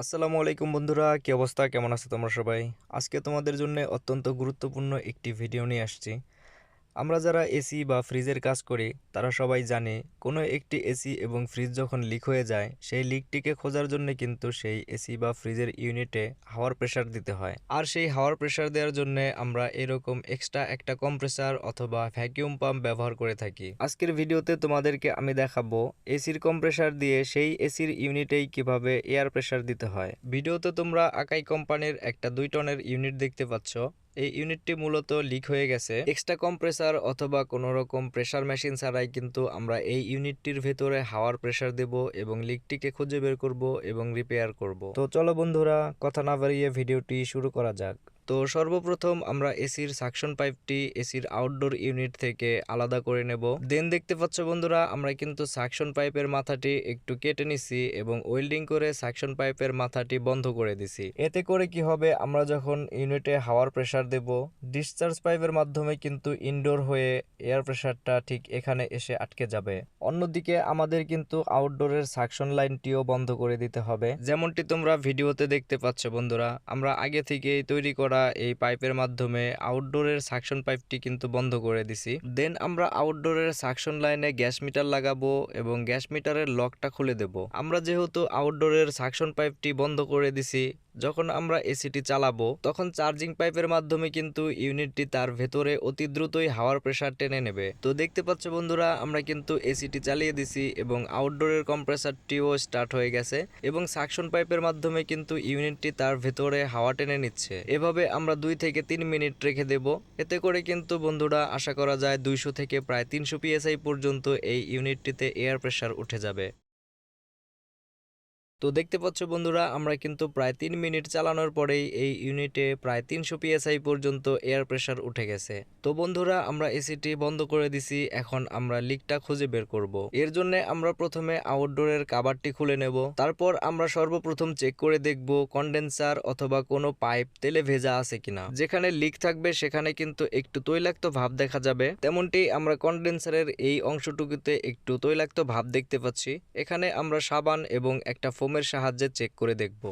আসসালামু আলাইকুম বন্ধুরা, কী অবস্থা? কেমন আছে তোমরা সবাই? আজকে তোমাদের জন্য অত্যন্ত গুরুত্বপূর্ণ একটি ভিডিও নিয়ে আসছি। আমরা যারা এসি বা ফ্রিজের কাজ করি, তারা সবাই জানে কোনো একটি এসি এবং ফ্রিজ যখন লিক হয়ে যায়, সেই লিকটিকে খোঁজার জন্য কিন্তু সেই এসি বা ফ্রিজের ইউনিটে হাওয়ার প্রেশার দিতে হয়। আর সেই হাওয়ার প্রেশার দেওয়ার জন্য আমরা এরকম এক্সট্রা একটা কম্প্রেসার অথবা ভ্যাকিউম পাম্প ব্যবহার করে থাকি। আজকের ভিডিওতে তোমাদেরকে আমি দেখাবো এসির কম্প্রেসার দিয়ে সেই এসির ইউনিটেই কীভাবে এয়ার প্রেশার দিতে হয়। ভিডিওতে তোমরা আকাই কোম্পানির একটা দুই টনের ইউনিট দেখতে পাচ্ছ। এই ইউনিটটি মূলত লিক হয়ে গেছে। এক্সট্রা কম্প্রেসার অথবা কোনো রকম প্রেসার মেশিন ছাড়াই কিন্তু আমরা এই ইউনিটটির ভেতরে হাওয়ার প্রেসার দেব এবং লিকটিকে খুঁজে বের করব এবং রিপেয়ার করব। তো চলো বন্ধুরা, কথা না বাড়িয়ে ভিডিওটি শুরু করা যাক। তো সর্বপ্রথম আমরা এসির সাকশন পাইপটি এসির আউটডোর ইউনিট থেকে আলাদা করে নেব। দেন দেখতে পাচ্ছ বন্ধুরা, আমরা কিন্তু সাকশন পাইপের মাথাটি একটু কেটে নিছি এবং ওয়েল্ডিং করে সাকশন পাইপের মাথাটি বন্ধ করে দিছি। এতে করে কি হবে, আমরা যখন ইউনিটে হাওয়ার প্রেসার দেব, ডিসচার্জ পাইপের মাধ্যমে কিন্তু ইনডোর হয়ে এয়ার প্রেসারটা ঠিক এখানে এসে আটকে যাবে। অন্যদিকে আমাদের কিন্তু আউটডোরের সাকশন লাইনটিও বন্ধ করে দিতে হবে। যেমনটি তোমরা ভিডিওতে দেখতে পাচ্ছ বন্ধুরা, আমরা আগে থেকেই তৈরি করা এই পাইপের মাধ্যমে আউটডোরের সাকশন পাইপটি কিন্তু বন্ধ করে দিছি। দেন আমরা আউটডোরের সাকশন লাইনে গ্যাস মিটার লাগাবো এবং গ্যাস মিটারের লকটা খুলে দেব। আমরা যেহেতু আউটডোরের সাকশন পাইপটি বন্ধ করে দিছি, যখন আমরা এসিটি চালাবো, তখন চার্জিং পাইপের মাধ্যমে কিন্তু ইউনিটটি তার ভেতরে অতি দ্রুতই হাওয়ার প্রেসার টেনে নেবে। তো দেখতে পাচ্ছ বন্ধুরা, আমরা কিন্তু এসিটি চালিয়ে দিছি এবং আউটডোরের কম্প্রেসারটিও স্টার্ট হয়ে গেছে এবং সাকশন পাইপের মাধ্যমে কিন্তু ইউনিটটি তার ভেতরে হাওয়া টেনে নিচ্ছে। এভাবে আমরা দুই থেকে তিন মিনিট রেখে দেব। এতে করে কিন্তু বন্ধুরা আশা করা যায় দুইশো থেকে প্রায় তিনশো পিএসআই পর্যন্ত এই ইউনিটটিতে এয়ার প্রেশার উঠে যাবে। তো দেখতে পাচ্ছ বন্ধুরা, আমরা কিন্তু প্রায় তিন মিনিট চালানোর পরেই এই ইউনিটে প্রায় তিনশো পিএসআই পর্যন্ত এয়ার প্রেশার উঠে গেছে। তো বন্ধুরা, আমরা এসিটি বন্ধ করে দিছি, এখন আমরা লিকটা খুঁজে বের করব। এর জন্য আমরা প্রথমে আউটডোরের কাবারটি খুলে নেব। তারপর আমরা সর্বপ্রথম চেক করে দেখব কন্ডেন্সার অথবা কোনো পাইপ তেলে ভেজা আছে কিনা। যেখানে লিক থাকবে, সেখানে কিন্তু একটু তৈলাক্ত ভাব দেখা যাবে। তেমনটি আমরা কন্ডেন্সারের এই অংশটুকুতে একটু তৈলাক্ত ভাব দেখতে পাচ্ছি। এখানে আমরা সাবান এবং একটা ফোমের সাহায্যে চেক করে দেখব।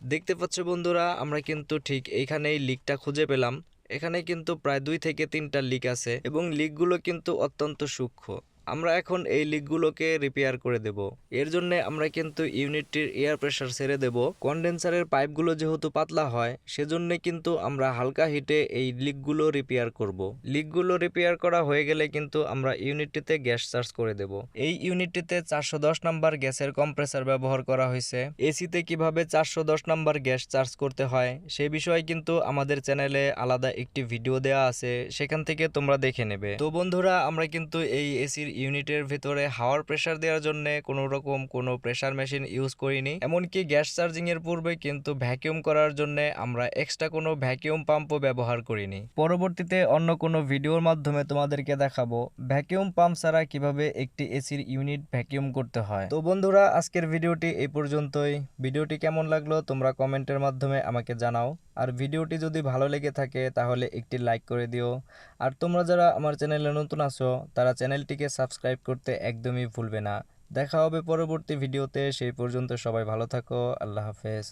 দেখতে পাচ্ছ বন্ধুরা, আমরা কিন্তু ঠিক এইখানেই লিকটা খুঁজে পেলাম। এখানে কিন্তু প্রায় দুই থেকে তিনটা লিক আছে এবং লিকগুলো কিন্তু অত্যন্ত সূক্ষ্ম। আমরা এখন এই লিকগুলোকে রিপেয়ার করে দেব। এর জন্য আমরা কিন্তু ইউনিটটির এয়ার প্রেসার ছেড়ে দেব। কন্ডেন্সারের পাইপগুলো যেহেতু পাতলা হয়, সেজন্য কিন্তু আমরা হালকা হিটে এই লিকগুলো রিপেয়ার করব। লিকগুলো রিপেয়ার করা হয়ে গেলে কিন্তু আমরা ইউনিটটিতে গ্যাস চার্জ করে দেব। এই ইউনিটটিতে চারশো দশ নাম্বার গ্যাসের কম্প্রেসার ব্যবহার করা হয়েছে। এসিতে কীভাবে চারশো দশ নাম্বার গ্যাস চার্জ করতে হয়, সে বিষয়ে কিন্তু আমাদের চ্যানেলে আলাদা একটি ভিডিও দেওয়া আছে, সেখান থেকে তোমরা দেখে নেবে। তো বন্ধুরা, আমরা কিন্তু এই এসির ইউনিটের ভিতরে হাওয়ার প্রেসার দেওয়ার জন্য কোনো রকম কোনো প্রেসার মেশিন ইউজ করিনি। এমনকি গ্যাস চার্জিং এর পূর্বে কিন্তু ভ্যাকিউম করার জন্য আমরা এক্সট্রা কোনো ভ্যাকিউম পাম্পও ব্যবহার করিনি। পরবর্তীতে অন্য কোনো ভিডিওর মাধ্যমে তোমাদেরকে দেখাবো ভ্যাকিউম পাম্প ছাড়া কীভাবে একটি এসির ইউনিট ভ্যাকিউম করতে হয়। তো বন্ধুরা, আজকের ভিডিওটি এই পর্যন্তই। ভিডিওটি কেমন লাগল তোমরা কমেন্টের মাধ্যমে আমাকে জানাও। আর ভিডিওটি যদি ভালো লেগে থাকে তাহলে একটি লাইক করে দিও। আর তোমরা যারা আমার চ্যানেলে নতুন আছো, তারা চ্যানেলটিকে সাবস্ক্রাইব করতে একদমই ভুলবে না। দেখা হবে পরবর্তী ভিডিওতে, সেই পর্যন্ত সবাই ভালো থাকো, আল্লাহ হাফেজ।